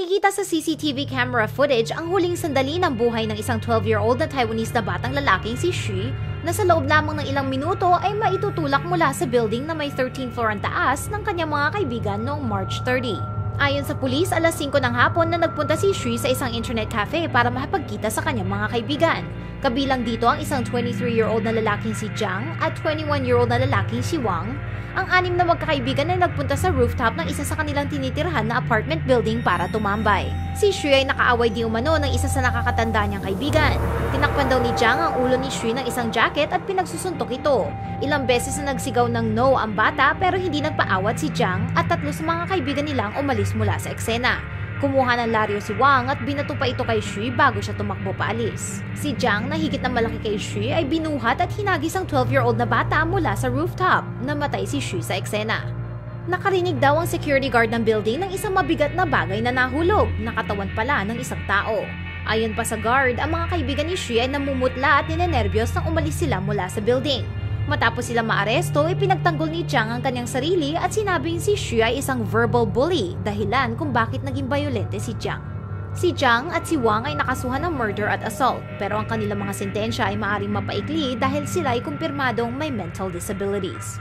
Makikita sa CCTV camera footage ang huling sandali ng buhay ng isang 12-year-old na Taiwanese na batang lalaking si Xu na sa loob lamang ng ilang minuto ay maitutulak mula sa building na may 13th floor ang taas ng kanyang mga kaibigan noong March 30. Ayon sa pulis, alas 5 ng hapon na nagpunta si Xu sa isang internet cafe para makapagkita sa kanyang mga kaibigan. Kabilang dito ang isang 23-year-old na lalaking si Jiang at 21-year-old na lalaking si Wang ang anim na magkakaibigan ay nagpunta sa rooftop ng isa sa kanilang tinitirhan na apartment building para tumambay. Si Shui ay nakaaway di umano ng isa sa nakakatanda niyang kaibigan. Tinakpan daw ni Jiang ang ulo ni Shui ng isang jacket at pinagsusuntok ito. Ilang beses na nagsigaw ng no ang bata pero hindi nagpaawat si Jiang at tatlo sa mga kaibigan nilang umalis mula sa eksena. Kumuha ng laryo si Wang at binato pa ito kay Shui bago siya tumakbo paalis. Si Jiang na higit na malaki kay Shui ay binuhat at hinagis ang 12-year-old na bata mula sa rooftop. Namatay si Shui sa eksena. Nakarinig daw ang security guard ng building ng isang mabigat na bagay na nahulog, nakatawan pala ng isang tao. Ayon pa sa guard, ang mga kaibigan ni Shui ay namumutla at ninenervyos nang umalis sila mula sa building. Matapos sila maaresto, ipinagtanggol ni Chang ang kanyang sarili at sinabing si Xu ay isang verbal bully dahilan kung bakit naging bayolente si Chang. Si Chang at si Wang ay nakasuhan ng murder at assault pero ang kanilang mga sentensya ay maaring mapaikli dahil sila ay kumpirmadong may mental disabilities.